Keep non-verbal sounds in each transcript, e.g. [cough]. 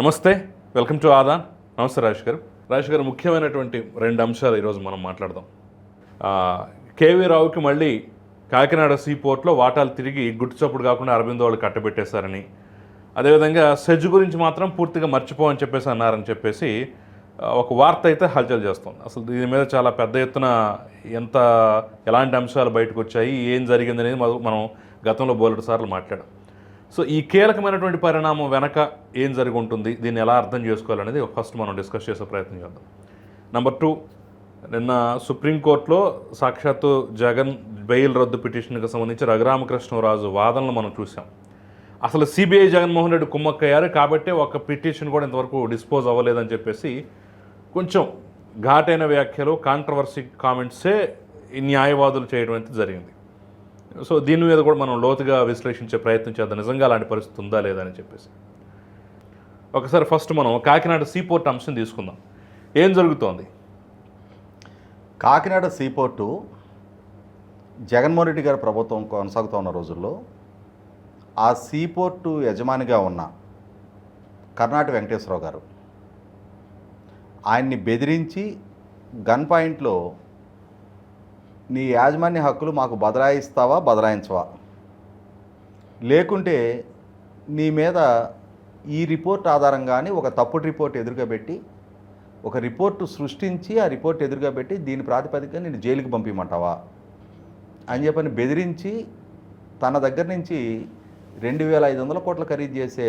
నమస్తే welcome to Aadan. నమస్తే రాజేష్ గారు. రాజేష్ గారు ముఖ్యమైనటువంటి రెండు అంశాలు ఈరోజు మనం మాట్లాడదాం. కేవీ రావుకి మళ్ళీ కాకినాడ సీ పోర్ట్లో వాటాలు తిరిగి గుట్టుచప్పుడు కాకుండా అరవిందో వాళ్ళు కట్టబెట్టేశారని. అదేవిధంగా సెజ్ గురించి మాత్రం పూర్తిగా మర్చిపోవని చెప్పేసి అన్నారని చెప్పేసి ఒక వార్త అయితే హల్చల్ చేస్తుంది. అసలు దీని మీద చాలా పెద్ద ఎత్తున ఎంత ఎలాంటి అంశాలు బయటకు వచ్చాయి ఏం జరిగింది అనేది మనం- మనం గతంలో బోలెడు సార్లు మాట్లాడాం. సో ఈ కీలకమైనటువంటి పరిణామం వెనక ఏం జరిగి ఉంటుంది? దీన్ని ఎలా అర్థం చేసుకోవాలనేది ఫస్ట్ మనం డిస్కస్ చేసే ప్రయత్నం చేద్దాం. నెంబర్ టూ నిన్న సుప్రీంకోర్టులో సాక్షాత్తు జగన్ బెయిల్ రద్దు పిటిషన్కి సంబంధించి రఘురామకృష్ణరాజు వాదనలు మనం చూసాం అసలు సిబిఐ జగన్మోహన్ రెడ్డి కుమ్మక్కయ్యారు కాబట్టి ఒక పిటిషన్ కూడా ఇంతవరకు డిస్పోజ్ అవ్వలేదని చెప్పేసి కొంచెం ఘాటైన వ్యాఖ్యలు కాంట్రవర్సీ కామెంట్సే ఈ న్యాయవాదులు చేయడం అయితే జరిగింది. సో దీని మీద కూడా మనం లోతుగా విశ్లేషించే ప్రయత్నం చేద్దాం. నిజంగా అలాంటి పరిస్థితి ఉందా లేదా అని చెప్పేసి. ఒకసారి ఫస్ట్ మనం కాకినాడ సీపోర్ట్ అంశం తీసుకుందాం. ఏం జరుగుతోంది? కాకినాడ సీపోర్టు జగన్మోహన్ రెడ్డి గారి ప్రభుత్వం కొనసాగుతూ ఉన్న రోజుల్లో ఆ సీపోర్టు యజమానిగా ఉన్న కర్ణాటక వెంకటేశ్వరరావు గారు ఆయన్ని బెదిరించి గన్ పాయింట్లో నీ యాజమాన్య హక్కులు మాకు బదలాయిస్తావా బదలాయించవా? లేకుంటే నీ మీద ఈ రిపోర్ట్ ఆధారంగానే ఒక తప్పుడు రిపోర్ట్ ఎదురుగా పెట్టి ఒక రిపోర్టు సృష్టించి ఆ రిపోర్ట్ ఎదురుగా పెట్టి దీని ప్రాతిపదికగా నేను జైలుకి పంపించమంటావా అని చెప్పని బెదిరించి తన దగ్గర నుంచి రెండు వేల ఐదు వందల కోట్ల ఖరీదు చేసే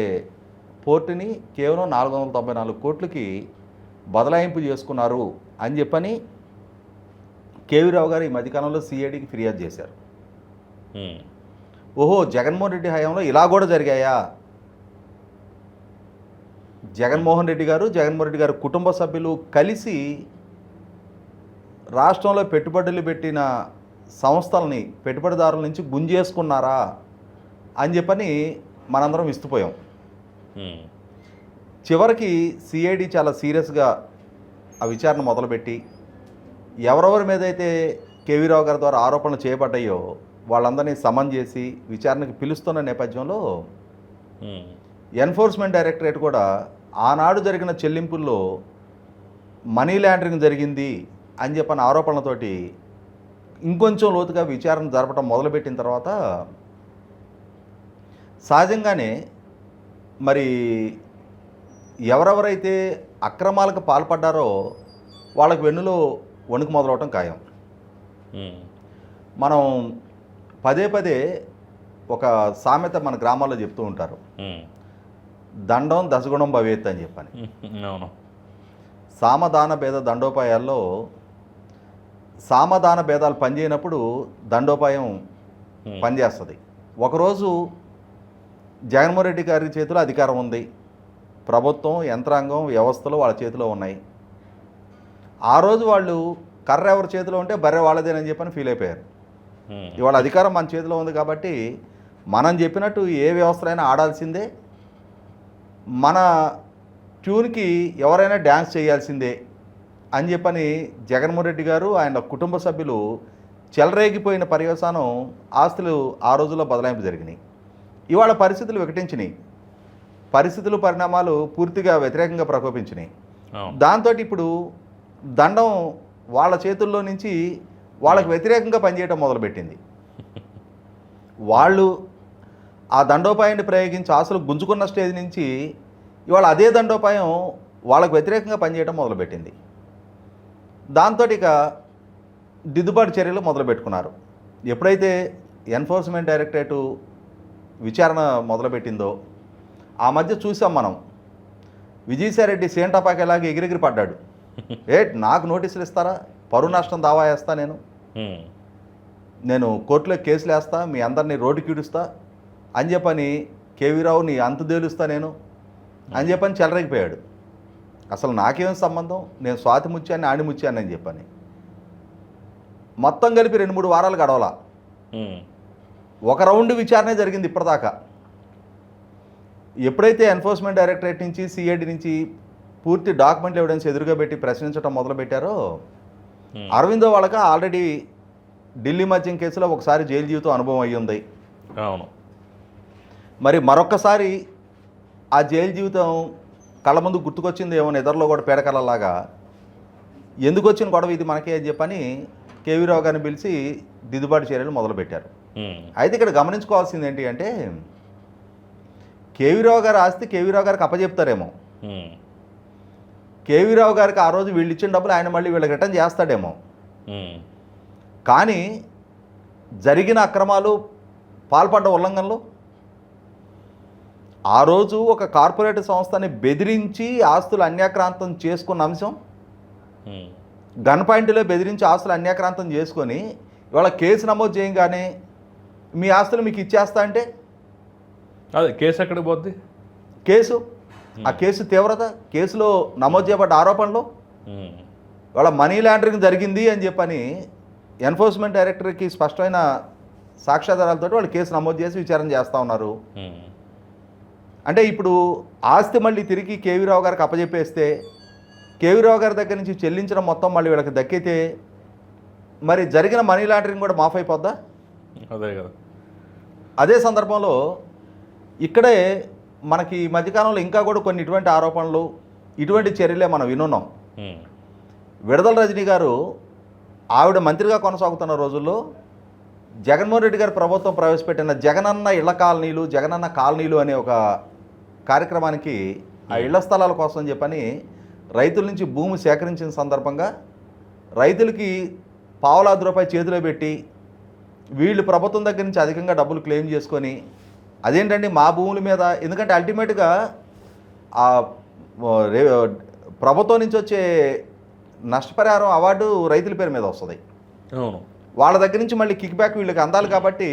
పోర్టుని కేవలం నాలుగు వందల తొంభై నాలుగు కోట్లకి బదలాయింపు చేసుకున్నారు అని చెప్పని కేవీరావు గారు ఈ మధ్యకాలంలో సిఐడికి ఫిర్యాదు చేశారు. ఓహో జగన్మోహన్ రెడ్డి హయాంలో ఇలా కూడా జరిగాయా? జగన్మోహన్ రెడ్డి గారు జగన్మోహన్ రెడ్డి గారు కుటుంబ సభ్యులు కలిసి రాష్ట్రంలో పెట్టుబడులు పెట్టిన సంస్థల్ని పెట్టుబడిదారుల నుంచి గుంజేసుకున్నారా అని చెప్పని మనందరం విస్తుపోయాం. ఉమ్, చివరికి సిఐడి చాలా సీరియస్గా ఆ విచారణ మొదలుపెట్టి ఎవరెవరి మీద అయితే కేవీరావు గారి ద్వారా ఆరోపణలు చేయబడ్డాయో వాళ్ళందరినీ సమన్ చేసి విచారణకు పిలుస్తున్న నేపథ్యంలో ఉమ్, ఎన్ఫోర్స్మెంట్ డైరెక్టరేట్ కూడా ఆనాడు జరిగిన చెల్లింపుల్లో మనీ లాండరింగ్ జరిగింది అని చెప్పిన ఆరోపణలతోటి ఇంకొంచెం లోతుగా విచారణ జరపడం మొదలుపెట్టిన తర్వాత సహజంగానే మరి ఎవరెవరైతే అక్రమాలకు పాల్పడ్డారో వాళ్ళకి వెన్నులో వణుకు మొదలవటం ఖాయం. మనం పదే పదే ఒక సామెత మన గ్రామాల్లో చెప్తూ ఉంటారు. దండం దశగుణం భవేత్ అని చెప్పని. అవును. సామదాన భేద దండోపాయాల్లో సామదాన భేదాలు పనిచేయనప్పుడు దండోపాయం పనిచేస్తుంది ఒకరోజు జగన్మోహన్ రెడ్డి గారి చేతిలో అధికారం ఉంది. ప్రభుత్వం యంత్రాంగం వ్యవస్థలు వాళ్ళ చేతిలో ఉన్నాయి. ఆ రోజు వాళ్ళు కర్ర ఎవరి చేతిలో ఉంటే బర్రె వాళ్ళదేనని చెప్పని ఫీల్ అయిపోయారు. ఇవాళ అధికారం మన చేతిలో ఉంది కాబట్టి మనం చెప్పినట్టు ఏ వ్యవస్థలైనా ఆడాల్సిందే. మన ట్యూన్కి ఎవరైనా డ్యాన్స్ చేయాల్సిందే అని చెప్పని జగన్మోహన్ రెడ్డి గారు ఆయన కుటుంబ సభ్యులు చెలరేగిపోయిన పర్యవసానం ఆస్తులు ఆ రోజుల్లో బదలాయింపు జరిగినాయి. ఇవాళ పరిస్థితులు వికటించినాయి. పరిస్థితులు పరిణామాలు పూర్తిగా వ్యతిరేకంగా ప్రకోపించినాయి. దాంతో ఇప్పుడు దండం వాళ్ళ చేతుల్లో నుంచి వాళ్ళకి వ్యతిరేకంగా పనిచేయడం మొదలుపెట్టింది. వాళ్ళు ఆ దండోపాయాన్ని ప్రయోగించి ఆశలు గుంజుకున్న స్టేజ్ నుంచి ఇవాళ అదే దండోపాయం వాళ్ళకు వ్యతిరేకంగా పనిచేయడం మొదలుపెట్టింది. దాంతో ఇక దిద్దుబాటు చర్యలు మొదలుపెట్టుకున్నారు. ఎప్పుడైతే ఎన్ఫోర్స్మెంట్ డైరెక్టరేటు విచారణ మొదలుపెట్టిందో ఆ మధ్య చూసాం మనం. విజయసాయిరెడ్డి సేంటాపాకేలాగా ఎగిరెగిరి పడ్డాడు. ఏ నాకు నోటీసులు ఇస్తారా? పరువు నష్టం దావా వేస్తా నేను. నేను కోర్టులో కేసులు వేస్తా మీ అందరినీ రోడ్డుకి ఈడుస్తా అని చెప్పని కేవీరావు నీ అంతు తేలుస్తా నేను. అని చెప్పని చెలరేగిపోయాడు. అసలు నాకేం సంబంధం? నేను స్వాతి ముత్యాన్ని ఆణి ముత్యాన్ని అని చెప్పని. మొత్తం కలిపి రెండు మూడు వారాలు గడవలా. ఒక రౌండ్ విచారణ జరిగింది ఇప్పటిదాకా. ఎప్పుడైతే ఎన్ఫోర్స్మెంట్ డైరెక్టరేట్ నుంచి సిఐడి నుంచి పూర్తి డాక్యుమెంట్ ఎవిడెన్స్ ఎదురుగా పెట్టి ప్రశ్నించడం మొదలుపెట్టారో ఉమ్, అరవిందో వాళ్ళకి ఆల్రెడీ ఢిల్లీ మద్యం కేసులో ఒకసారి జైలు జీవితం అనుభవం అయ్యి ఉంది. అవును. మరి మరొక్కసారి ఆ జైలు జీవితం కళ్ళ ముందు గుర్తుకొచ్చింది ఏమో నిద్రలో కూడా పేడకలలాగా ఎందుకు వచ్చిన గొడవ ఇది మనకే అని చెప్పని కేవీ రావు గారిని పిలిచి దిద్దుబాటు చర్యలు మొదలుపెట్టారు. ఉమ్, అయితే ఇక్కడ గమనించుకోవాల్సింది ఏంటి అంటే కేవీరావు గారి ఆస్తి కేవీరావు గారికి అప్పచెప్తారేమో ఉమ్, కేవీరావు గారికి ఆ రోజు వీళ్ళు ఇచ్చిన డబ్బులు ఆయన మళ్ళీ వీళ్ళకి రిటర్న్ చేస్తాడేమో. కానీ జరిగిన అక్రమాలు పాల్పడ్డ ఉల్లంఘనలు ఆ రోజు ఒక కార్పొరేట్ సంస్థని బెదిరించి ఆస్తులు అన్యాక్రాంతం చేసుకున్న అంశం గన్ పాయింట్లో బెదిరించి ఆస్తులు అన్యాక్రాంతం చేసుకొని ఇవాళ కేసు నమోదు చేయగానే మీ ఆస్తులు మీకు ఇచ్చేస్తా అంటే? అదే కేసు ఎక్కడికి పోద్ది? కేసు ఆ కేసు తీవ్రత కేసులో నమోదు చేయబడ్డ ఆరోపణలు? ఉమ్, వాళ్ళ మనీ లాండరింగ్ జరిగింది అని చెప్పని ఎన్ఫోర్స్మెంట్ డైరెక్టర్కి స్పష్టమైన సాక్ష్యాధారాలతో వాళ్ళు కేసు నమోదు చేసి విచారణ చేస్తూ ఉన్నారు. ఉమ్, అంటే ఇప్పుడు ఆస్తి మళ్ళీ తిరిగి కేవీరావు గారికి అప్పజెప్పేస్తే కేవీరావు గారి దగ్గర నుంచి చెల్లించిన మొత్తం మళ్ళీ వీళ్ళకి దక్కితే మరి జరిగిన మనీ లాండరింగ్ కూడా మాఫ్ అయిపోద్దా? అదే కదా. అదే సందర్భంలో ఇక్కడే మనకి ఈ మధ్యకాలంలో ఇంకా కూడా కొన్ని ఇటువంటి ఆరోపణలు ఇటువంటి చర్యలే మనం వినున్నాం. విడదల రజనీ గారు ఆవిడ మంత్రిగా కొనసాగుతున్న రోజుల్లో జగన్మోహన్ రెడ్డి గారి ప్రభుత్వం ప్రవేశపెట్టిన జగనన్న ఇళ్ళ కాలనీలు జగనన్న కాలనీలు అనే ఒక కార్యక్రమానికి ఆ ఇళ్ళ స్థలాల కోసం చెప్పని రైతుల నుంచి భూమి సేకరించిన సందర్భంగా రైతులకి పావులాది రూపాయి చేతిలో పెట్టి వీళ్ళు ప్రభుత్వం దగ్గర నుంచి అధికంగా డబ్బులు క్లెయిమ్ చేసుకొని అదేంటండి మా భూముల మీద? ఎందుకంటే అల్టిమేట్గా ఆ ప్రభుత్వం నుంచి వచ్చే నష్టపరిహారం అవార్డు రైతుల పేరు మీద వస్తుంది. అవును. వాళ్ళ దగ్గర నుంచి మళ్ళీ కిక్ బ్యాక్ వీళ్ళకి అందాలి కాబట్టి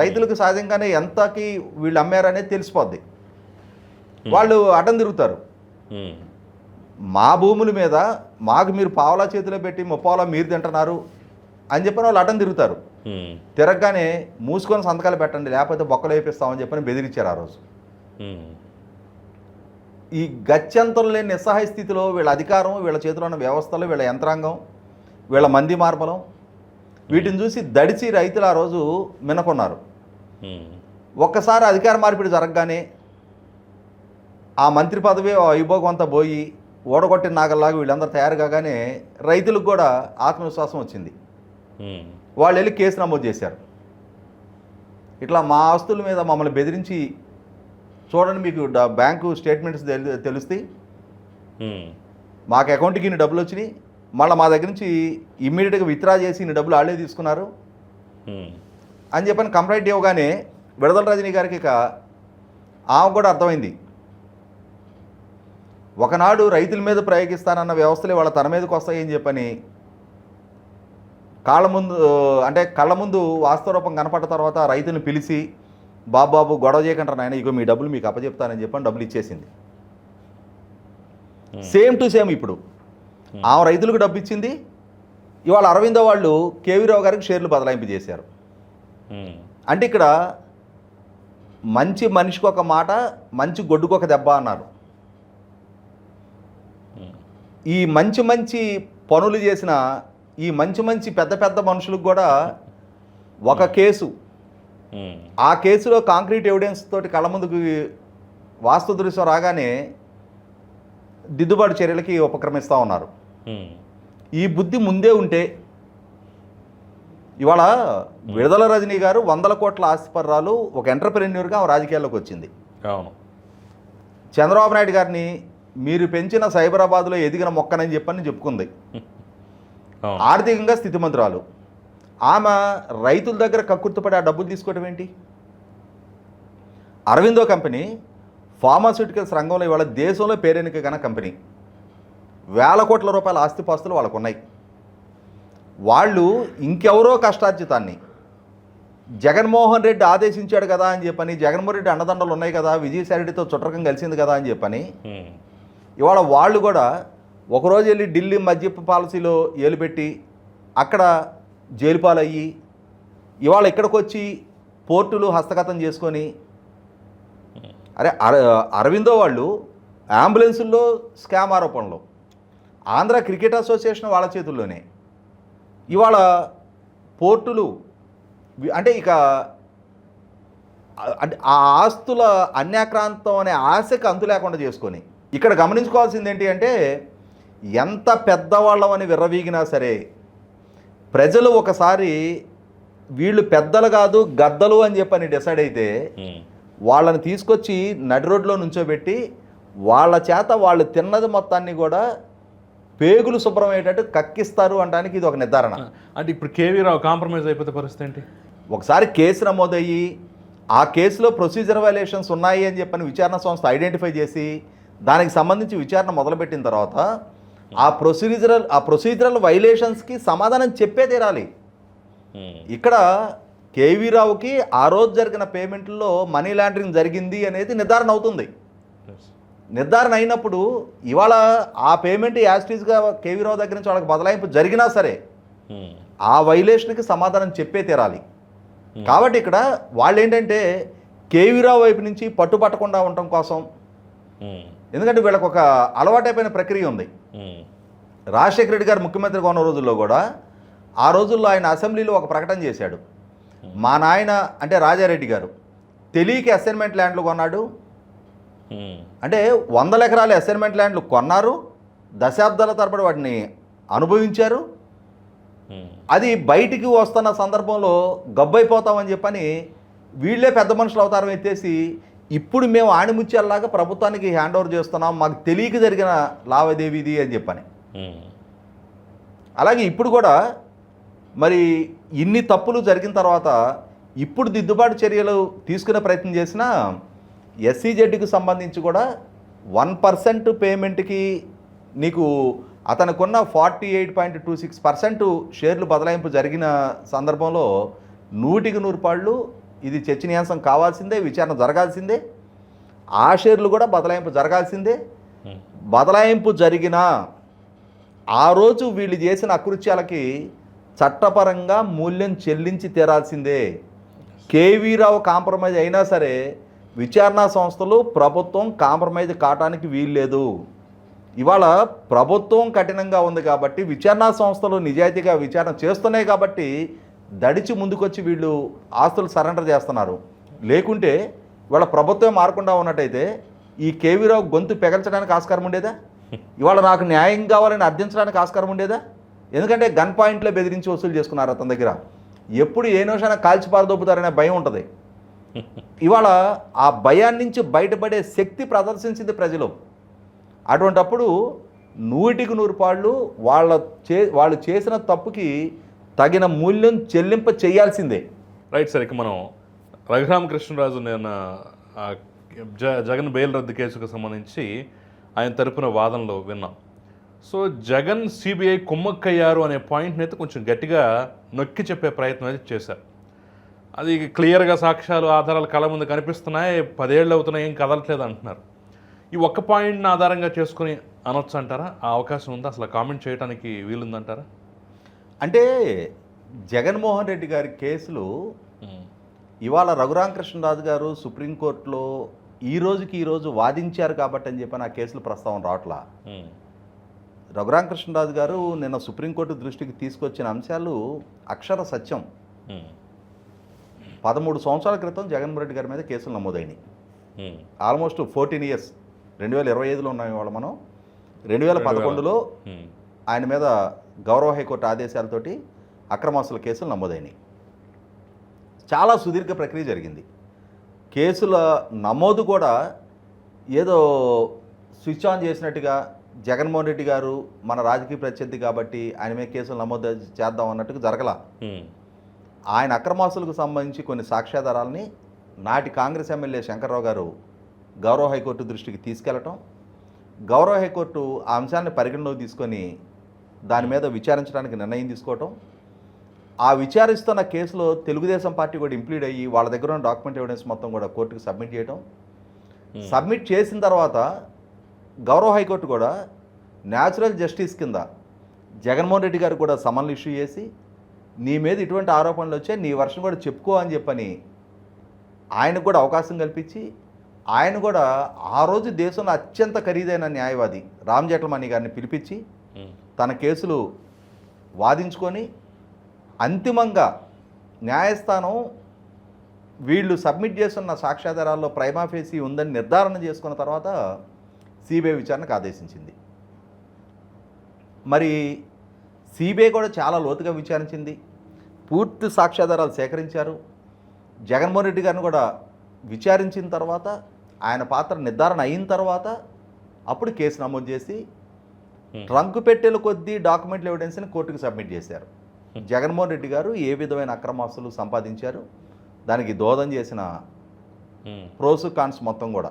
రైతులకు సహజంగానే ఎంతకి వీళ్ళు అమ్మారనేది తెలిసిపోద్ది. వాళ్ళు అడ్డం తిరుగుతారు. మా భూముల మీద మాకు మీరు పావలా చేతిలో పెట్టి ముప్పావలా మీరు తింటున్నారు అని చెప్పని వాళ్ళు అడ్డం తిరుగుతారు. తిరగగానే మూసుకొని సంతకాలు పెట్టండి లేకపోతే బొక్కలు వేపిస్తామని చెప్పని బెదిరించారు ఆ రోజు. ఈ గత్యంతరం లేని నిస్సహాయ స్థితిలో వీళ్ళ అధికారం వీళ్ళ చేతిలో ఉన్న వ్యవస్థలు వీళ్ళ యంత్రాంగం వీళ్ళ మంది మార్బలం వీటిని చూసి దడిచి రైతులు ఆ రోజు మినకొన్నారు. ఒక్కసారి అధికార మార్పిడి జరగగానే ఆ మంత్రి పదవి ఆ వైభోగం అంతా పోయి ఓడగొట్టిన నాగల్లాగా వీళ్ళందరూ తయారు కాగానే రైతులకు కూడా ఆత్మవిశ్వాసం వచ్చింది. వాళ్ళు వెళ్ళి కేసు నమోదు చేశారు. ఇట్లా మా ఆస్తుల మీద మమ్మల్ని బెదిరించి చూడండి మీకు బ్యాంకు స్టేట్మెంట్స్ తెలు తెలుస్తాయి మాకు అకౌంట్కి ఇన్ని డబ్బులు వచ్చినాయి మళ్ళీ మా దగ్గర నుంచి ఇమ్మీడియట్గా విత్డ్రా చేసి ఇన్ని డబ్బులు వాళ్ళే తీసుకున్నారు. అని చెప్పని కంప్లైంట్ ఇవ్వగానే విడదల రజనీ గారికి ఇక ఆమె కూడా అర్థమైంది. ఒకనాడు రైతుల మీద ప్రయోగిస్తానన్న వ్యవస్థలే వాళ్ళ తన మీదకి వస్తాయని చెప్పని కాళ్ళ ముందు అంటే కళ్ళ ముందు వాస్తవ రూపం కనపడ్డ తర్వాత రైతుని పిలిచి బాబు బాబు గొడవ చేయకుండా నాయన ఇగో మీ డబ్బులు మీకు అప్పచెప్తానని చెప్పని డబ్బులు ఇచ్చేసింది. సేమ్ టు సేమ్ ఇప్పుడు. ఆమె రైతులకు డబ్బు ఇచ్చింది. ఇవాళ అరవిందో వాళ్ళు కేవీరావు గారికి షేర్లు బదలాయింపు చేశారు. ఉమ్, అంటే ఇక్కడ మంచి మనిషికి ఒక మాట మంచి గొడ్డుకు ఒక దెబ్బ అన్నారు. ఉమ్, ఈ మంచి మంచి పనులు చేసిన ఈ మంచి మంచి పెద్ద పెద్ద మనుషులకు కూడా ఒక కేసు. ఆ కేసులో కాంక్రీట్ ఎవిడెన్స్ తోటి కళ్ళ ముందుకు వాస్తు దృశ్యం రాగానే దిద్దుబాటు చర్యలకి ఉపక్రమిస్తూ ఉన్నారు. ఈ బుద్ధి ముందే ఉంటే ఇవాళ విడుదల రజనీ గారు వందల కోట్ల ఆస్తిపర్రాలు ఒక ఎంటర్ప్రెన్యూర్గా ఆమె రాజకీయాల్లోకి వచ్చింది. అవును. చంద్రబాబు నాయుడు గారిని మీరు పెంచిన సైబరాబాద్లో ఎదిగిన మొక్కనని చెప్పని చెప్పుకుంది. ఆర్థికంగా స్థితిమంతురాలు. ఆమె రైతుల దగ్గర కక్కుర్తుపడి ఆ డబ్బులు తీసుకోవడం ఏంటి? అరవిందో కంపెనీ ఫార్మాస్యూటికల్స్ రంగంలో ఇవాళ దేశంలో పేరెనిక గన కంపెనీ. వేల కోట్ల రూపాయల ఆస్తిపాస్తులు వాళ్ళకు ఉన్నాయి వాళ్ళు ఇంకెవరో కష్టార్జితాన్ని. జగన్మోహన్ రెడ్డి ఆదేశించాడు కదా అని చెప్పని జగన్మోహన్ రెడ్డి అండదండలు ఉన్నాయి కదా విజయసాయి రెడ్డితో చుట్టకం కలిసింది కదా అని చెప్పని ఇవాళ వాళ్ళు కూడా ఒకరోజు వెళ్ళి ఢిల్లీ మద్యపు పాలసీలో ఏలుపెట్టి అక్కడ జైలు పాలయ్యి ఇవాళ ఇక్కడికి వచ్చి పోర్టులు హస్తగతం చేసుకొని అరే అర అరవిందో వాళ్ళు అంబులెన్సుల్లో స్కామ్ ఆరోపణలు. ఆంధ్ర క్రికెట్ అసోసియేషన్ వాళ్ళ చేతుల్లోనే. ఇవాళ పోర్టులు అంటే ఇక అంటే ఆ ఆస్తుల అన్యాక్రాంతం అనే ఆశకు అంతు లేకుండా చేసుకొని. ఇక్కడ గమనించుకోవాల్సింది ఏంటి అంటే ఎంత పెద్దవాళ్ళమని విర్రవీగినా సరే ప్రజలు ఒకసారి వీళ్ళు పెద్దలు కాదు గద్దలు అని చెప్పని డిసైడ్ అయితే వాళ్ళని తీసుకొచ్చి నడి రోడ్లో నుంచోబెట్టి వాళ్ళ చేత వాళ్ళు తిన్నది మొత్తాన్ని కూడా పేగులు శుభ్రమయ్యేటట్టు కక్కిస్తారు అనడానికి ఇది ఒక నిర్ధారణ. అంటే ఇప్పుడు కేవీ రావు కాంప్రమైజ్ అయిపోతే పరిస్థితి ఏంటి? ఒకసారి కేసు నమోదయ్యి ఆ కేసులో ప్రొసీజర్ వైలేషన్స్ ఉన్నాయి అని చెప్పని విచారణ సంస్థ ఐడెంటిఫై చేసి దానికి సంబంధించి విచారణ మొదలుపెట్టిన తర్వాత ఆ ప్రొసీజరల్ ఆ ప్రొసీజరల్ వైలేషన్స్కి సమాధానం చెప్పే తీరాలి. ఉమ్, ఇక్కడ కేవీ రావుకి ఆ రోజు జరిగిన పేమెంట్లో మనీ లాండరింగ్ జరిగింది అనేది నిర్ధారణ అవుతుంది. నిర్ధారణ అయినప్పుడు ఇవాళ ఆ పేమెంట్ యాస్టీస్గా కేవీ రావు దగ్గర నుంచి వాళ్ళకి బదలాయింపు జరిగినా సరే ఉమ్, ఆ వైలేషన్కి సమాధానం చెప్పే తీరాలి. కాబట్టి ఇక్కడ వాళ్ళు ఏంటంటే కేవీరావు వైపు నుంచి పట్టుపట్టకుండా ఉండటం కోసం ఎందుకంటే వీళ్ళకి ఒక అలవాటైపోయిన ప్రక్రియ ఉంది. రాజశేఖర రెడ్డి గారు ముఖ్యమంత్రిగా ఉన్న రోజుల్లో కూడా ఆ రోజుల్లో ఆయన అసెంబ్లీలో ఒక ప్రకటన చేశాడు. మా నాయన అంటే రాజారెడ్డి గారు తెలియక అసైన్మెంట్ ల్యాండ్లు కొన్నాడు. అంటే వందల ఎకరాల అసైన్మెంట్ ల్యాండ్లు కొన్నారు. దశాబ్దాల తరబడి వాటిని అనుభవించారు. అది బయటికి వస్తున్న సందర్భంలో గబ్బైపోతామని చెప్పని వీళ్ళే పెద్ద మనుషులు అవతారం ఎత్తేసి ఇప్పుడు మేము ఆణిముత్యాల్లాగా ప్రభుత్వానికి హ్యాండ్ ఓవర్ చేస్తున్నాం మాకు తెలియక జరిగిన లావాదేవీ ఇది అని చెప్పని. అలాగే ఇప్పుడు కూడా మరి ఇన్ని తప్పులు జరిగిన తర్వాత ఇప్పుడు దిద్దుబాటు చర్యలు తీసుకునే ప్రయత్నం చేసినా ఎస్సీజెడ్కి సంబంధించి కూడా వన్ పర్సెంట్ పేమెంట్కి నీకు అతనుకున్న forty eight point two six percent షేర్లు బదలాయింపు జరిగిన సందర్భంలో నూటికి నూరు పాళ్ళు ఇది చర్చనీయాంశం కావాల్సిందే విచారణ జరగాల్సిందే ఆ షేర్లు కూడా బదలాయింపు జరగాల్సిందే. ఉమ్, బదలాయింపు జరిగినా ఆ రోజు వీళ్ళు చేసిన అకృత్యాలకి చట్టపరంగా మూల్యం చెల్లించి తీరాల్సిందే. కేవీరావు కాంప్రమైజ్ అయినా సరే విచారణా సంస్థలు ప్రభుత్వం కాంప్రమైజ్ కావటానికి వీల్లేదు. ఇవాళ ప్రభుత్వం కఠినంగా ఉంది కాబట్టి విచారణా సంస్థలు నిజాయితీగా విచారణ చేస్తున్నాయి కాబట్టి దడిచి ముందుకొచ్చి వీళ్ళు ఆస్తులు సరెండర్ చేస్తున్నారు. లేకుంటే వాళ్ళ ప్రభుత్వం మారకుండా ఉన్నట్టయితే ఈ కేవీరావు గొంతు పెగల్చడానికి ఆస్కారం ఉండేదా? ఇవాళ నాకు న్యాయం కావాలని అర్థించడానికి ఆస్కారం ఉండేదా? ఎందుకంటే గన్ పాయింట్లో బెదిరించి వసూలు చేసుకున్నారు అతని దగ్గర. ఎప్పుడు ఏ నిమిషాన కాల్చిపారదోపుతారనే భయం ఉంటుంది. ఇవాళ ఆ భయాన్ని నుంచి బయటపడే శక్తి ప్రదర్శించింది ప్రజలు. అటువంటప్పుడు నూటికి నూరు పాళ్ళు వాళ్ళ చే వాళ్ళు చేసిన తప్పుకి తగిన మూల్యం చెల్లింప చేయాల్సిందే. రైట్ సార్ ఇక మనం రఘురామకృష్ణరాజు నేను జ జగన్ బెయిల్ రద్దు కేసుకు సంబంధించి ఆయన తరపున వాదనలు విన్నాం. సో జగన్ సిబిఐ కుమ్మక్కయ్యారు అనే పాయింట్ని అయితే కొంచెం గట్టిగా నొక్కి చెప్పే ప్రయత్నం అయితే చేశారు. అది క్లియర్గా సాక్ష్యాలు ఆధారాలు కళ ముందు కనిపిస్తున్నాయి. పదేళ్ళు అవుతున్నాయి ఏం కదలట్లేదు అంటున్నారు. ఈ ఒక్క పాయింట్ని ఆధారంగా చేసుకుని అనొచ్చు అంటారా? ఆ అవకాశం ఉందా? అసలు కామెంట్ చేయడానికి వీలుందంటారా? అంటే జగన్మోహన్ రెడ్డి గారి కేసులు ఇవాళ రఘురామకృష్ణరాజు గారు సుప్రీంకోర్టులో ఈ రోజుకి ఈ రోజు వాదించారు కాబట్టి అని చెప్పి నా కేసులు ప్రస్తావన రావట్లా? రఘురామకృష్ణరాజు గారు నిన్న సుప్రీంకోర్టు దృష్టికి తీసుకొచ్చిన అంశాలు అక్షర సత్యం. పదమూడు సంవత్సరాల క్రితం జగన్మోహన్ రెడ్డి గారి మీద కేసులు నమోదైనాయి. Um, almost fourteen years. రెండు వేల ఇరవై ఐదులో ఉన్నాం ఇవాళ మనం. రెండు వేల పదకొండులో ఆయన మీద గౌరవ హైకోర్టు ఆదేశాలతోటి అక్రమాస్తుల కేసులు నమోదైనాయి. చాలా సుదీర్ఘ ప్రక్రియ జరిగింది. కేసుల నమోదు కూడా ఏదో స్విచ్ ఆన్ చేసినట్టుగా జగన్మోహన్ రెడ్డి గారు మన రాజకీయ ప్రత్యర్థి కాబట్టి ఆయన మీద కేసులు నమోదు చేద్దాం అన్నట్టుగా జరగల. ఆయన అక్రమాస్తులకు సంబంధించి కొన్ని సాక్ష్యాధారాలని నాటి కాంగ్రెస్ ఎమ్మెల్యే శంకర్రావు గారు గౌరవ హైకోర్టు దృష్టికి తీసుకెళ్ళటం గౌరవ హైకోర్టు ఆ అంశాన్ని పరిగణలోకి తీసుకొని దాని మీద విచారించడానికి నిర్ణయం తీసుకోవటం. ఆ విచారిస్తున్న కేసులో తెలుగుదేశం పార్టీ కూడా ఇంప్లీడ్ అయ్యి వాళ్ళ దగ్గర ఉన్న డాక్యుమెంట్ ఎవిడెన్స్ మొత్తం కూడా కోర్టుకు సబ్మిట్ చేయటం. సబ్మిట్ చేసిన తర్వాత గౌరవ హైకోర్టు కూడా న్యాచురల్ జస్టిస్ కింద జగన్మోహన్ రెడ్డి గారు కూడా సమన్లు ఇష్యూ చేసి నీ మీద ఇటువంటి ఆరోపణలు వచ్చాయి నీ వర్షం కూడా చెప్పుకో అని చెప్పని ఆయనకు కూడా అవకాశం కల్పించి ఆయన కూడా ఆ రోజు దేశంలో అత్యంత ఖరీదైన న్యాయవాది రామ్ జేఠమణి గారిని పిలిపించి తన కేసులు వాదించుకొని అంతిమంగా న్యాయస్థానం వీళ్ళు సబ్మిట్ చేస్తున్న సాక్ష్యాధారాల్లో ప్రైమాఫేసి ఉందని నిర్ధారణ చేసుకున్న తర్వాత సిబిఐ విచారణకు ఆదేశించింది. మరి సిబిఐ కూడా చాలా లోతుగా విచారించింది. పూర్తి సాక్ష్యాధారాలు సేకరించారు. జగన్మోహన్ రెడ్డి గారిని కూడా విచారించిన తర్వాత ఆయన పాత్ర నిర్ధారణ అయిన తర్వాత అప్పుడు కేసు నమోదు చేసి ట్రంక్ పెట్టెల కొద్దీ డాక్యుమెంట్ల ఎవిడెన్స్ని కోర్టుకు సబ్మిట్ చేశారు. జగన్మోహన్ రెడ్డి గారు ఏ విధమైన అక్రమాస్తులు సంపాదించారు? దానికి దోదం చేసిన ఉమ్, ప్రోస్ కాన్స్ మొత్తం కూడా.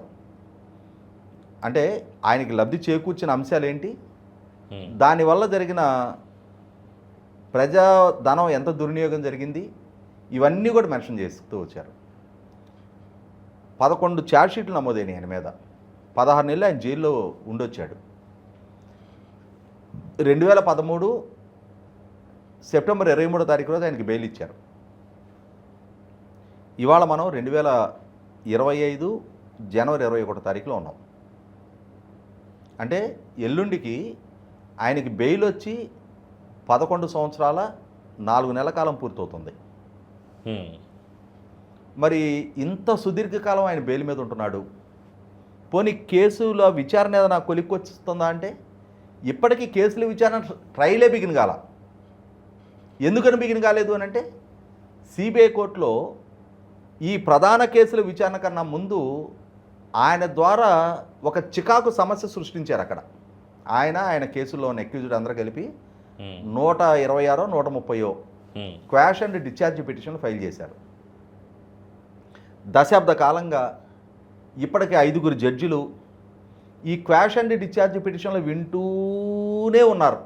అంటే ఆయనకి లబ్ధి చేకూర్చిన అంశాలు ఏంటి దానివల్ల జరిగిన ప్రజా ధనం ఎంత దుర్వినియోగం జరిగింది? ఇవన్నీ కూడా మెన్షన్ చేస్తూ వచ్చారు. పదకొండు ఛార్జ్షీట్లు నమోదైనాయి ఆయన మీద. పదహారు నెలలు ఆయన జైల్లో ఉండొచ్చాడు. రెండు వేల పదమూడు సెప్టెంబర్ ఇరవై మూడో తారీఖు రోజు ఆయనకి బెయిల్ ఇచ్చారు. ఇవాళ మనం రెండు వేల ఇరవై ఐదు జనవరి ఇరవై ఒకటో తారీఖులో ఉన్నాం. అంటే ఎల్లుండికి ఆయనకి బెయిల్ వచ్చి పదకొండు సంవత్సరాల నాలుగు నెలల కాలం పూర్తవుతుంది. మరి ఇంత సుదీర్ఘకాలం ఆయన బెయిల్ మీద ఉంటున్నాడు. పోనీ కేసుల విచారణ ఏదైనా కొలిక్కొస్తుందా అంటే? ఇప్పటికీ కేసుల విచారణ ట్రయలే బిగిన్ కాల ఎందుకని బిగిన్ కాలేదు అని అంటే సిబిఐ కోర్టులో ఈ ప్రధాన కేసుల విచారణ కన్నా ముందు ఆయన ద్వారా ఒక చికాకు సమస్య సృష్టించారు అక్కడ. ఆయన ఆయన కేసుల్లో ఉన్న అక్యూజ్డ్ అందరూ కలిపి నూట ఇరవై ఆరో నూట ముప్పయో quash and discharge petition file చేశారు. దశాబ్ద కాలంగా ఇప్పటికే ఐదుగురు జడ్జిలు ఈ క్వాష్ అండ్ డిశ్చార్జ్ పిటిషన్లు వింటూనే ఉన్నారు.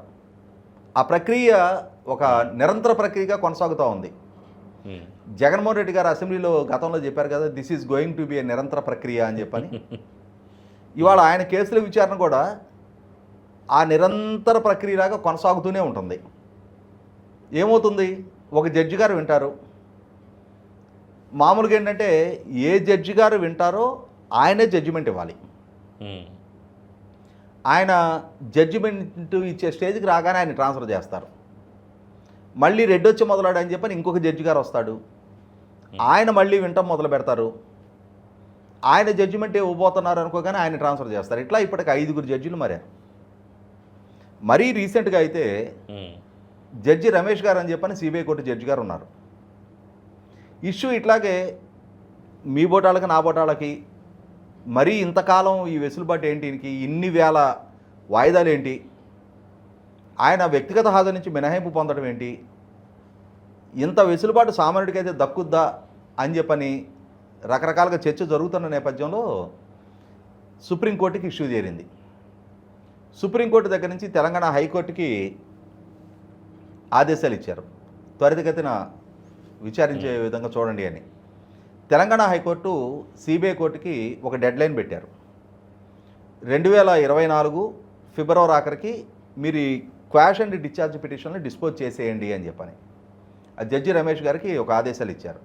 ఆ ప్రక్రియ ఒక నిరంతర ప్రక్రియగా కొనసాగుతూ ఉంది. జగన్మోహన్ రెడ్డి గారు అసెంబ్లీలో గతంలో చెప్పారు కదా this is going to be a నిరంతర ప్రక్రియ అని చెప్పని. [laughs] ఇవాళ ఆయన కేసుల విచారణ కూడా ఆ నిరంతర ప్రక్రియలాగా కొనసాగుతూనే ఉంటుంది. ఏమవుతుంది? ఒక జడ్జి గారు వింటారు. మామూలుగా ఏంటంటే ఏ జడ్జి గారు వింటారో ఆయనే జడ్జిమెంట్ ఇవ్వాలి. ఆయన జడ్జిమెంట్ ఇచ్చే స్టేజ్కి రాగానే ఆయన ట్రాన్స్ఫర్ చేస్తారు. మళ్ళీ రెడ్ వచ్చి మొదలాడు అని చెప్పని ఇంకొక జడ్జి గారు వస్తాడు. ఆయన మళ్ళీ వింటం మొదలు పెడతారు. ఆయన జడ్జిమెంట్ ఇవ్వబోతున్నారు అనుకోగానే ఆయన ట్రాన్స్ఫర్ చేస్తారు. ఇట్లా ఇప్పటికి ఐదుగురు జడ్జిలు మారారు మరీ రీసెంట్గా అయితే జడ్జి రమేష్ గారు అని చెప్పని సిబిఐ కోర్టు జడ్జి గారు ఉన్నారు. ఇష్యూ ఇట్లాగే మీ బోటాలకి నా బోటాలకి మరీ ఇంతకాలం ఈ వెసులుబాటు ఏంటి? ఈయనకి ఇన్ని వేల వాయిదాలు ఏంటి? ఆయన వ్యక్తిగత హాజరు నుంచి మినహాయింపు పొందడం ఏంటి? ఇంత వెసులుబాటు సామాన్యుడికైతే దక్కుద్దా అని చెప్పని రకరకాలుగా చర్చ జరుగుతున్న నేపథ్యంలో సుప్రీంకోర్టుకి ఇష్యూ చేరింది. సుప్రీంకోర్టు దగ్గర నుంచి తెలంగాణ హైకోర్టుకి ఆదేశాలు ఇచ్చారు. త్వరితగతిన విచారించే విధంగా చూడండి అని. తెలంగాణ హైకోర్టు సిబిఐ కోర్టుకి ఒక డెడ్ లైన్ పెట్టారు. రెండు వేల ఇరవై నాలుగు ఫిబ్రవరి ఆఖరికి మీరు ఈ క్వాష్ అండ్ డిశ్చార్జ్ పిటిషన్ని డిస్పోజ్ చేసేయండి అని చెప్పని. ఆ జడ్జి రమేష్ గారికి ఒక ఆదేశాలు ఇచ్చారు.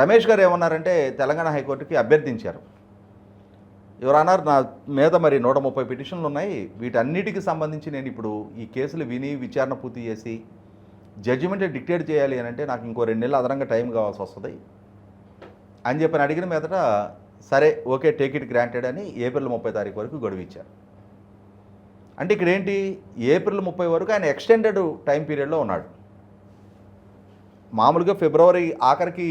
రమేష్ గారు ఏమన్నారంటే తెలంగాణ హైకోర్టుకి అభ్యర్థించారు. ఎవరన్నారు నా మీద మరి నూట ముప్పై పిటిషన్లు ఉన్నాయి. వీటన్నిటికి సంబంధించి నేను ఇప్పుడు ఈ కేసులు విని విచారణ పూర్తి చేసి జడ్జిమెంట్ డిక్టేట్ చేయాలి అని అంటే నాకు ఇంకో రెండు నెలలు అదనంగా టైం కావాల్సి వస్తుంది. అని చెప్పని అడిగిన మీదట సరే ఓకే టేక్ ఇట్ గ్రాంటెడ్ అని ఏప్రిల్ ముప్పై తారీఖు వరకు గడువు ఇచ్చారు. అంటే ఇక్కడ ఏంటి? ఏప్రిల్ ముప్పై వరకు ఆయన ఎక్స్టెండెడ్ టైం పీరియడ్లో ఉన్నాడు. మామూలుగా ఫిబ్రవరి ఆఖరికి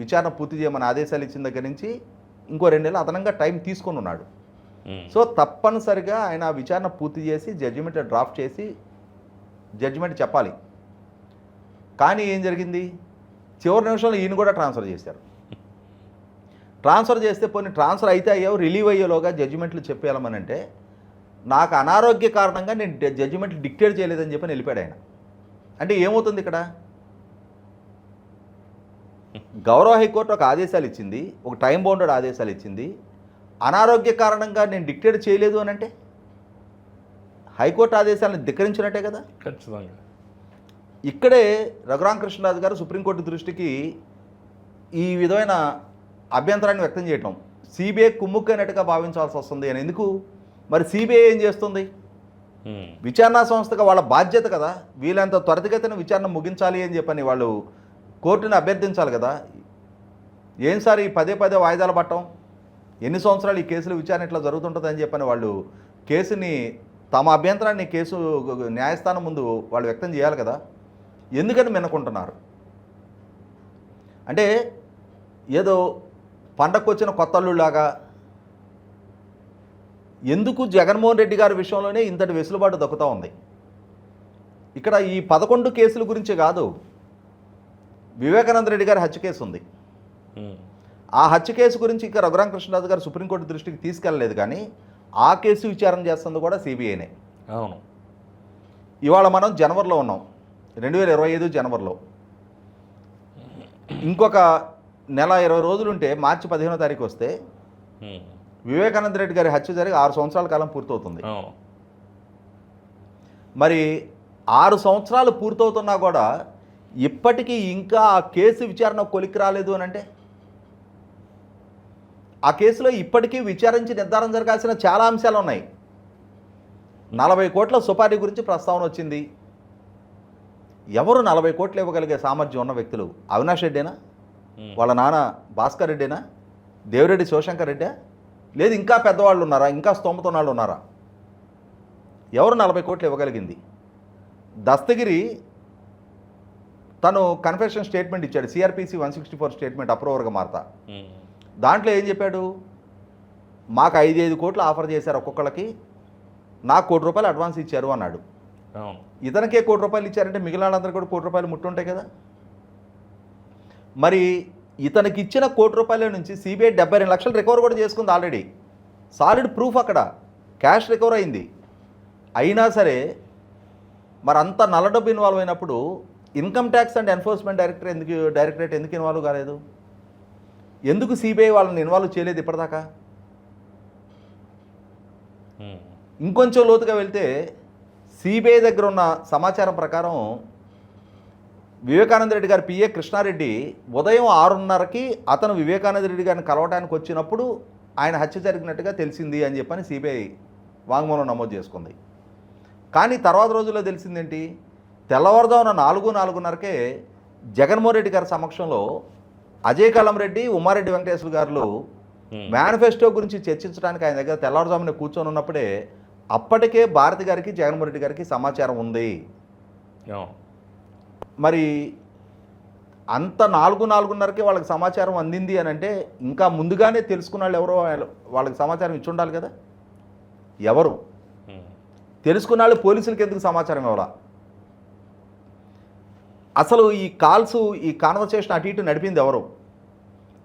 విచారణ పూర్తి చేయమని ఆదేశాలు ఇచ్చిన దగ్గర నుంచి ఇంకో రెండు నెలలు అదనంగా టైం తీసుకొని ఉన్నాడు. ఉమ్, సో తప్పనిసరిగా ఆయన ఆ విచారణ పూర్తి చేసి జడ్జిమెంట్ డ్రాఫ్ట్ చేసి జడ్జిమెంట్ చెప్పాలి. కానీ ఏం జరిగింది? చివరి నిమిషంలో ఈయన కూడా ట్రాన్స్ఫర్ చేశారు. ట్రాన్స్ఫర్ చేస్తే పోనీ ట్రాన్స్ఫర్ అయితే అయ్యావు రిలీవ్ అయ్యేలోగా జడ్జిమెంట్లు చెప్పేయాలమని అంటే నాకు అనారోగ్య కారణంగా నేను జడ్జిమెంట్లు డిక్టేట్ చేయలేదని చెప్పని వెళ్ళిపోయాడు ఆయన. అంటే ఏమవుతుంది ఇక్కడ? గౌరవ హైకోర్టు ఒక ఆదేశాలు ఇచ్చింది ఒక టైం బౌండెడ్ ఆదేశాలు ఇచ్చింది. అనారోగ్య కారణంగా నేను డిక్టేట్ చేయలేదు అని అంటే హైకోర్టు ఆదేశాలను ధిక్కరించినట్టే కదా? ఖచ్చితంగా. ఇక్కడే రఘురామ కృష్ణరాజు గారు సుప్రీంకోర్టు దృష్టికి ఈ విధమైన అభ్యంతరాన్ని వ్యక్తం చేయటం. సిబిఐ కుమ్ముక్కైనట్టుగా భావించాల్సి వస్తుంది అని. ఎందుకు? మరి సిబిఐ ఏం చేస్తుంది? విచారణా సంస్థగా వాళ్ళ బాధ్యత కదా. వీళ్ళంత త్వరితగతిన విచారణ ముగించాలి అని చెప్పని వాళ్ళు కోర్టుని అభ్యర్థించాలి కదా. ఏం సార్ ఈ పదే పదే వాయిదాలు పట్టడం ఎన్ని సంవత్సరాలు ఈ కేసుల విచారణ ఇట్లా జరుగుతుంటుందని చెప్పని వాళ్ళు కేసుని తమ అభ్యంతరాన్ని కేసు న్యాయస్థానం ముందు వాళ్ళు వ్యక్తం చేయాలి కదా. ఎందుకని మిన్నకుంటున్నారు అంటే ఏదో పండగకు వచ్చిన కొత్త అల్లుళ్ళలాగా ఎందుకు జగన్మోహన్ రెడ్డి గారి విషయంలోనే ఇంతటి వెసులుబాటు దక్కుతూ ఉంది? ఇక్కడ ఈ పదకొండు కేసుల గురించి కాదు వివేకానంద రెడ్డి గారి హత్య కేసు ఉంది. ఆ హత్య కేసు గురించి ఇంకా రఘురామ కృష్ణరాజు గారు సుప్రీంకోర్టు దృష్టికి తీసుకెళ్ళలేదు కానీ ఆ కేసు విచారణ చేస్తుంది కూడా సిబిఐనే. అవును. ఇవాళ మనం జనవరిలో ఉన్నాం. రెండు వేల ఇరవై ఐదు జనవరిలో. ఇంకొక నెల ఇరవై రోజులుంటే మార్చి పదిహేనో తారీఖు వస్తే వివేకానంద రెడ్డి గారి హత్య జరిగి ఆరు సంవత్సరాల కాలం పూర్తవుతుంది. మరి ఆరు సంవత్సరాలు పూర్తవుతున్నా కూడా ఇప్పటికీ ఇంకా ఆ కేసు విచారణ కొలికి రాలేదు అని అంటే? ఆ కేసులో ఇప్పటికీ విచారించి నిర్ధారణ జరగాల్సిన చాలా అంశాలు ఉన్నాయి. నలభై కోట్ల సుపారీ గురించి ప్రస్తావన వచ్చింది. ఎవరు నలభై కోట్లు ఇవ్వగలిగే సామర్థ్యం ఉన్న వ్యక్తులు? అవినాష్ రెడ్డేనా? వాళ్ళ నాన్న భాస్కర్ రెడ్డేనా? దేవిరెడ్డి శివశంకర్ రెడ్డా? లేదు ఇంకా పెద్దవాళ్ళు ఉన్నారా? ఇంకా స్తోమత వాళ్ళు ఉన్నారా? ఎవరు నలభై కోట్లు ఇవ్వగలిగింది? దస్తగిరి తను కన్ఫెషన్ స్టేట్మెంట్ ఇచ్చాడు. CrPC one sixty four statement అప్రూవర్గా మారతా. దాంట్లో ఏం చెప్పాడు? మాకు ఐదు ఐదు కోట్లు ఆఫర్ చేశారు ఒక్కొక్కళ్ళకి. నాకు కోటి రూపాయలు అడ్వాన్స్ ఇచ్చారు అన్నాడు. ఇతనికే కోటి రూపాయలు ఇచ్చారంటే మిగిలిన వాళ్ళందరూ కూడా కోటి రూపాయలు ముట్టుంటాయి కదా. మరి ఇతనికి ఇచ్చిన కోటి రూపాయల నుంచి సిబిఐ డెబ్బై రెండు లక్షలు రికవర్ కూడా చేసుకుంది ఆల్రెడీ సాలిడ్ ప్రూఫ్ అక్కడ. క్యాష్ రికవర్ అయింది. అయినా సరే మరి అంత నల్ల డబ్బు ఇన్వాల్వ్ అయినప్పుడు income tax and enforcement director ఎందుకు డైరెక్టరేట్ ఎందుకు ఇన్వాల్వ్ కాలేదు? ఎందుకు సిబిఐ వాళ్ళని ఇన్వాల్వ్ చేయలేదు ఇప్పటిదాకా? ఉమ్, ఇంకొంచెం లోతుగా వెళ్తే సిబిఐ దగ్గర ఉన్న సమాచారం ప్రకారం వివేకానంద రెడ్డి గారి పిఏ కృష్ణారెడ్డి ఉదయం ఆరున్నరకి అతను వివేకానంద రెడ్డి గారిని కలవడానికి వచ్చినప్పుడు ఆయన హత్య జరిగినట్టుగా తెలిసింది అని చెప్పని సిబిఐ వాంగ్మూలం నమోదు చేసుకుంది. కానీ తర్వాత రోజుల్లో తెలిసిందేంటి? తెల్లవారుజామున నాలుగు నాలుగున్నరకే జగన్మోహన్ రెడ్డి గారి సమక్షంలో అజయ్ కలం రెడ్డి ఉమారెడ్డి వెంకటేశ్వర గారు మేనిఫెస్టో గురించి చర్చించడానికి ఆయన దగ్గర తెల్లవారుజామున కూర్చొని ఉన్నప్పుడే అప్పటికే భారతి గారికి జగన్మోహన్ రెడ్డి గారికి సమాచారం ఉంది. మరి అంత నాలుగు నాలుగున్నరకే వాళ్ళకి సమాచారం అందింది అని అంటే ఇంకా ముందుగానే తెలుసుకున్న వాళ్ళు ఎవరో వాళ్ళకి సమాచారం ఇచ్చి ఉండాలి కదా? ఎవరు? తెలుసుకున్న వాళ్ళు పోలీసులకి ఎందుకు సమాచారం ఇవ్వాలా? అసలు ఈ కాల్స్ ఈ కాన్వర్సేషన్ అటు ఇటు నడిపింది ఎవరు?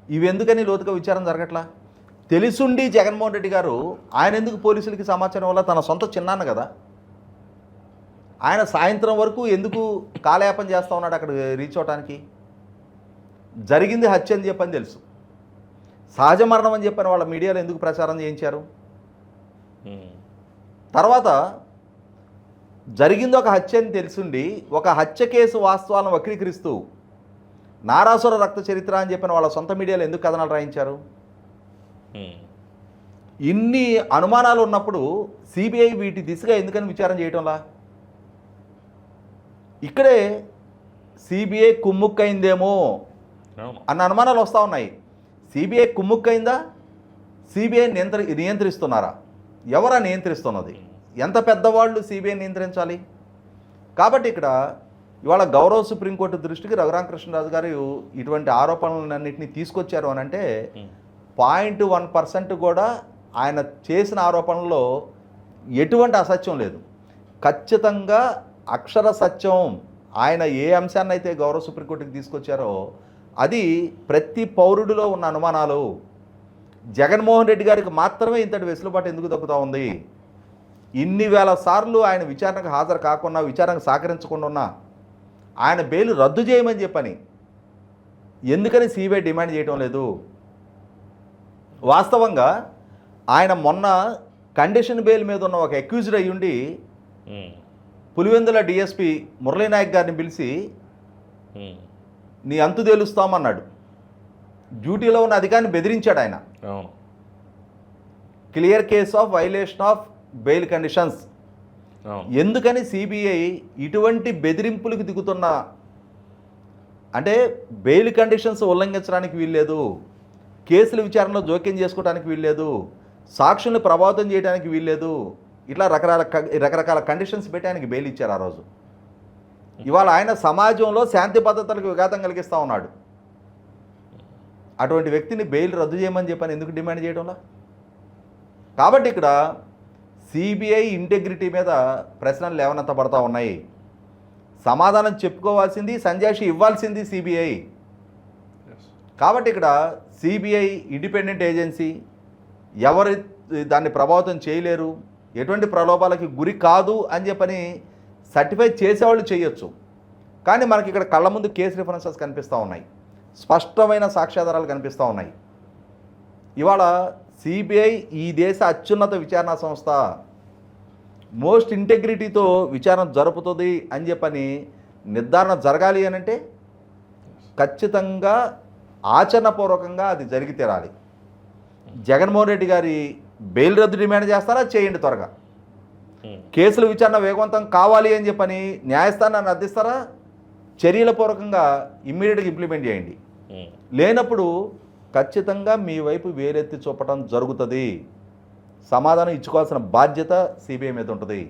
ఇవి ఎందుకని లోతుగా విచారం జరగట్లా? తెలుసుండి జగన్మోహన్ రెడ్డి గారు ఆయన ఎందుకు పోలీసులకి సమాచారం వల్ల తన సొంత చిన్నాన్న కదా? ఆయన సాయంత్రం వరకు ఎందుకు కాలయాపన చేస్తూ ఉన్నాడు అక్కడ రీచ్ అవడానికి జరిగింది హత్య అని చెప్పని తెలుసు. సహజ మరణం అని చెప్పని వాళ్ళ మీడియాలో ఎందుకు ప్రచారం చేయించారు? తర్వాత జరిగింది ఒక హత్య అని తెలుసుండి ఒక హత్య కేసు వాస్తవాలను వక్రీకరిస్తూ నారాసుర రక్త చరిత్ర అని చెప్పిన వాళ్ళ సొంత మీడియాలో ఎందుకు కథనాలు రాయించారు? ఇన్ని అనుమానాలు ఉన్నప్పుడు సిబిఐ వీటి దిశగా ఎందుకని విచారం చేయటంలా? ఇక్కడే సిబిఐ కుమ్ముక్కైందేమో అన్న అనుమానాలు వస్తూ ఉన్నాయి. సిబిఐ కుమ్ముక్కైందా? సిబిఐ నియంత్రి నియంత్రిస్తున్నారా? ఎవరా నియంత్రిస్తున్నది? ఎంత పెద్దవాళ్ళు సిబిఐ నియంత్రించాలి? కాబట్టి ఇక్కడ ఇవాళ గౌరవ సుప్రీంకోర్టు దృష్టికి రఘురామకృష్ణరాజు గారు ఇటువంటి ఆరోపణలన్నింటినీ తీసుకొచ్చారు అని అంటే పాయింట్ వన్ పర్సెంట్ కూడా ఆయన చేసిన ఆరోపణలో ఎటువంటి అసత్యం లేదు. ఖచ్చితంగా అక్షర సత్యం ఆయన ఏ అంశాన్ని అయితే గౌరవ సుప్రీంకోర్టుకి తీసుకొచ్చారో అది ప్రతి పౌరుడిలో ఉన్న అనుమానాలు. జగన్మోహన్ రెడ్డి గారికి మాత్రమే ఇంతటి వెసులుబాటు ఎందుకు దక్కుతూ ఉంది? ఇన్ని వేల సార్లు ఆయన విచారణకు హాజరు కాకుండా విచారణకు సహకరించకుండా ఉన్నా ఆయన బెయిల్ రద్దు చేయమని చెప్పని ఎందుకని సిబిఐ డిమాండ్ చేయటం లేదు? వాస్తవంగా ఆయన మొన్న కండిషన్ బెయిల్ మీద ఉన్న ఒక అక్యూజ్డ్ అయ్యుండి పులివెందుల డిఎస్పి మురళీనాయక్ గారిని పిలిచి నీ అంతు తేలుస్తామన్నాడు. డ్యూటీలో ఉన్న అధికారిని బెదిరించాడు ఆయన. Clear case of violation of bail conditions. ఎందుకని సిబిఐ ఇటువంటి బెదిరింపులకు దిగుతున్న? అంటే బెయిల్ కండిషన్స్ ఉల్లంఘించడానికి వీల్లేదు కేసుల విచారణలో జోక్యం చేసుకోవడానికి వీల్లేదు సాక్షుల్ని ప్రభావితం చేయడానికి వీల్లేదు ఇట్లా రకరకాల రకరకాల కండిషన్స్ పెట్టి ఆయనకి బెయిల్ ఇచ్చారు ఆ రోజు. ఇవాళ ఆయన సమాజంలో శాంతి భద్రతలకు విఘాతం కలిగిస్తూ ఉన్నాడు. అటువంటి వ్యక్తిని బెయిల్ రద్దు చేయమని చెప్పని ఎందుకు డిమాండ్ చేయడంలా? కాబట్టి ఇక్కడ సిబిఐ ఇంటెగ్రిటీ మీద ప్రశ్నలు లేవనెత్తబడతా ఉన్నాయి. సమాధానం చెప్పుకోవాల్సింది సంజాషి ఇవ్వాల్సింది సిబిఐ కాబట్టి ఇక్కడ సిబిఐ ఇండిపెండెంట్ ఏజెన్సీ ఎవరి దాన్ని ప్రభావితం చేయలేరు? ఎటువంటి ప్రలోభాలకి గురి కాదు అని చెప్పని సర్టిఫై చేసేవాళ్ళు చేయొచ్చు. కానీ మనకి ఇక్కడ కళ్ళ ముందు కేసు రిఫరెన్సెస్ కనిపిస్తూ ఉన్నాయి. స్పష్టమైన సాక్ష్యాధారాలు కనిపిస్తూ ఉన్నాయి. ఇవాళ సిబిఐ ఈ దేశ అత్యున్నత విచారణ సంస్థ మోస్ట్ ఇంటెగ్రిటీతో విచారణ జరుపుతుంది అని చెప్పని నిర్ధారణ జరగాలి అని అంటే ఖచ్చితంగా ఆచరణపూర్వకంగా అది జరిగి తీరాలి. జగన్మోహన్ రెడ్డి గారి బెయిల్ రద్దు డిమాండ్ చేస్తారా? చేయండి త్వరగా. కేసుల విచారణ వేగవంతం కావాలి అని చెప్పని న్యాయస్థానాన్ని అర్థిస్తారా? చర్యల పూర్వకంగా ఇమ్మీడియట్గా ఇంప్లిమెంట్ చేయండి. లేనప్పుడు ఖచ్చితంగా మీ వైపు వేలెత్తి చూపటం జరుగుతుంది. సమాధానం ఇచ్చుకోవాల్సిన బాధ్యత సిబిఐ మీద ఉంటుంది.